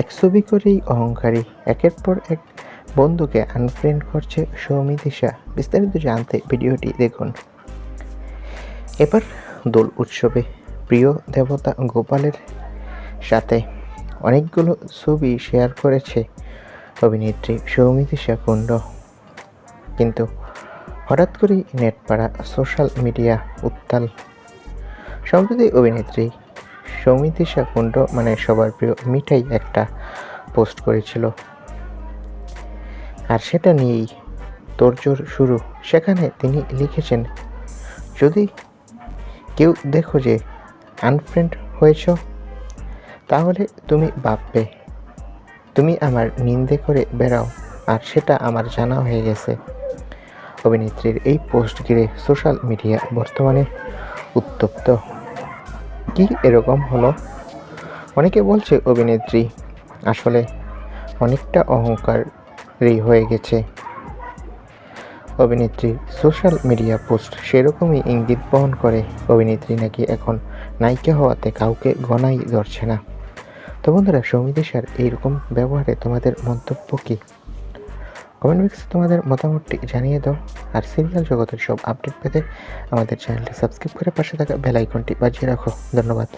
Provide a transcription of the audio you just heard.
এক ছবি করেই অহংকারী। একের পর এক বন্ধুকে আনফ্রেন্ড করছে সৌমিতিশা বিস্তারিত জানতে ভিডিওটি দেখুন। এবার দোল উৎসবে প্রিয় দেবতা গোপালের সাথে অনেকগুলো ছবি শেয়ার করেছে অভিনেত্রী সৌমিতিশা কুণ্ড। কিন্তু হঠাৎ করেই নেট পাড়া সোশ্যাল মিডিয়া উত্তাল। সম্প্রতি অভিনেত্রী সৌমিতিশা কুণ্ড মানে সবার প্রিয় মিঠাই একটা পোস্ট করেছিল। আর সেটা নিয়েই তোড়জোড় শুরু। সেখানে তিনি লিখেছেন, যদি কেউ দেখো যে আনফ্রেন্ড হয়েছ, তাহলে তুমি ভাববে, তুমি আমার নিন্দে করে বেড়াও, আর সেটা আমার জানা হয়ে গেছে। অভিনেত্রীর এই পোস্ট ঘিরে সোশ্যাল মিডিয়া বর্তমানে উত্তপ্ত। কি এরকম হলো? অনেকে বলছে অভিনেত্রী, আসলে অনেকটা অহংকারী হয়ে গেছে। অভিনেত্রী, সোশ্যাল মিডিয়া পোস্ট সেরকমই ইঙ্গিত বহন করে। অভিনেত্রী নাকি এখন নায়িকা হওয়াতে কাউকে গণাই ধরছে না। তো বন্ধুরা, সৌমিতি স্যার, এইরকম ব্যবহারে তোমাদের মন্তব্য কী? কমেন্ট বক্সে তোমাদের মতামতটি জানিয়ে দাও, আর সিরিয়াল জগতের সব আপডেট পেতে আমাদের চ্যানেলটি সাবস্ক্রাইব করে পাশে থাকা বেল আইকনটি বাজিয়ে রাখো। ধন্যবাদ।